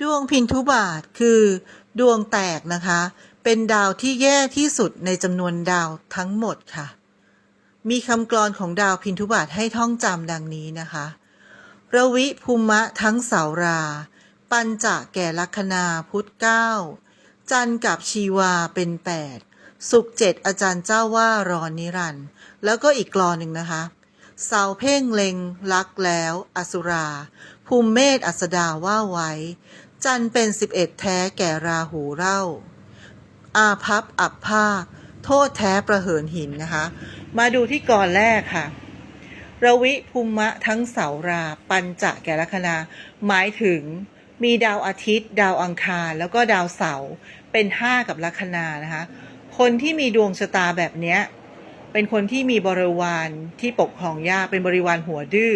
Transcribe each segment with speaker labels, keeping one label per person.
Speaker 1: ดวงพินทุบาทคือ ดวงแตกนะคะ เป็นดาวที่แย่ที่สุดในจำนวนดาวทั้งหมดค่ะ มีคำกลอนของดาวพินทุบาทให้ท่องจำดังนี้นะคะระวิภูมะทั้งเสารา ปัญจะแก่ลัคนาพุทธเก้าจันกับชีวาเป็นแปดสุขเจ็ดอาจารย์เจ้าว่า รอนนิรันด์แล้วก็อีกกลอนหนึ่งนะคะ เสาเพ่งเล็งลักแล้ว อสุรา ภูมิเมธอัสดาว่าไว้ จันเป็นสิบเอ็ดแท้แก่ราหูเล่า อาพับอับภาคโทษแท้ประเหินหินนะคะ มาดูที่กรแรกค่ะ ระวิภูมะทั้งเสารา ปัญจะแก่ลัคนา หมายถึงมีดาวอาทิตย์ ดาวอังคาร แล้วก็ดาวเสา เป็นห้ากับลัคนานะคะ คนที่มีดวงชะตาแบบเนี้ย เป็นคนที่มีบริวารที่ปกครองยากเป็นบริวารหัวดื้อ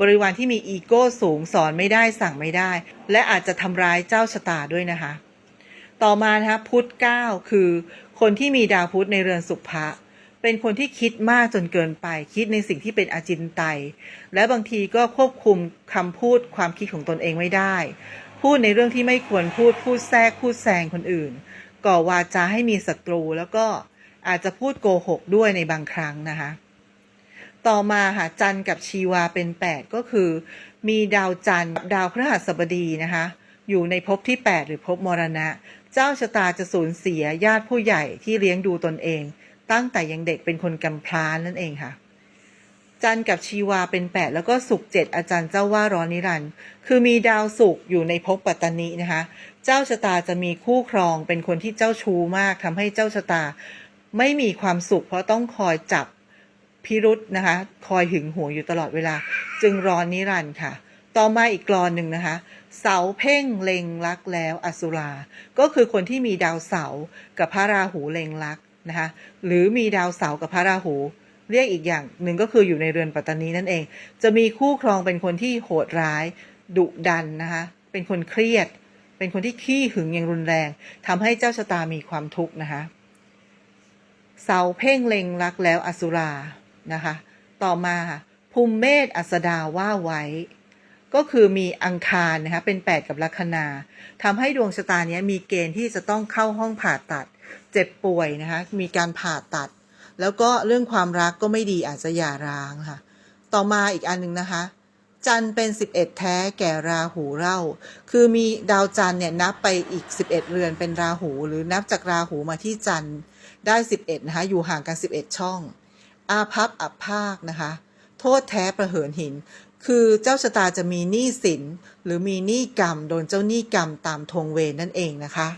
Speaker 1: บริวารที่มีอีโก้สูงสอนไม่ได้สั่งไม่ได้ และอาจจะทำร้ายเจ้าชะตาด้วยนะคะ ต่อมานะคะพุธเก้าคือ คนที่มีดาวพุธในเรือนสุภะเป็นคนที่คิดมากจนเกินไป คิดในสิ่งที่เป็นอาจินไตย และบางทีก็ควบคุมคำพูดความคิดของตนเองไม่ได้ พูดในเรื่องที่ไม่ควรพูดพูดแทรกพูดแซงคนอื่น ก่อวาจาให้มีศัตรูแล้วก็ อาจจะพูดโกหกด้วยในบางครั้งนะคะ ต่อมาค่ะจันกับชีวาเป็น 8 ก็คือ มีดาวจันกับดาวพฤหัสบดีนะคะ อยู่ในภพที่ 8 หรือภพมรณะ เจ้าชะตาจะสูญเสียญาติผู้ใหญ่ที่เลี้ยงดูตนเอง ตั้งแต่ยังเด็กเป็นคนกำพร้านั่นเองค่ะจันทร์กับชีวาเป็น8แล้วก็สุขเจ็ดอาจารย์เจ้าว่าร้อนนิรันด์คือมีดาวสุขอยู่ในภพปัตตานีนะคะ เจ้าชะตาจะมีคู่ครองเป็นคนที่เจ้าชู้มากทำให้เจ้าชะตา ไม่มีความสุขเพราะต้องคอยจับพิรุษนะคะ คอยหึงหวงอยู่ตลอดเวลา จึงร้อนนิรันด์ค่ะ ต่อมาอีกกรอนหนึ่งนะคะ เสาเพ่งเล็งรักแล้วอสุรา ก็คือคนที่มีดาวเสากับพระราหูเล็งรักนะคะหรือมีดาวเสากับพระราหู เรียกอีกอย่างหนึ่งก็คืออยู่ในเรือนปัตตานีนั่นเอง จะมีคู่ครองเป็นคนที่โหดร้าย ดุดันนะคะเป็นคนเครียด เป็นคนที่ขี้หึงอย่างรุนแรงทำให้เจ้าชะตามีความทุกข์นะคะ เสาเพ่งเล็งรักแล้วอสุรานะคะ ต่อมาภูมิเมธอัสดาว่าไว้ ก็คือมีอังคารนะคะเป็น 8 กับลัคนาทำให้ดวงชะตาเนี้ยมีเกณฑ์ที่จะต้องเข้าห้องผ่าตัด เจ็บป่วยนะคะมีการผ่าตัด แล้วก็เรื่องความรักก็ไม่ดีอาจจะหย่าร้างค่ะ ต่อมาอีกอันหนึ่งนะคะจันเป็น 11 แท้แก่ราหูเล่า คือมีดาวจันเนี่ยนับไปอีก 11 เรือนเป็นราหู หรือนับจากราหูมาที่จันทร์ ได้ 11 นะคะ อยู่ห่างกัน 11 ช่อง อาพับอับภาคนะคะ โทษแท้ประเหินหิน คือเจ้าชะตาจะมีหนี้สิน หรือมีหนี้กรรม โดนเจ้าหนี้กรรมตามทวงเวรนั่นเองนะคะ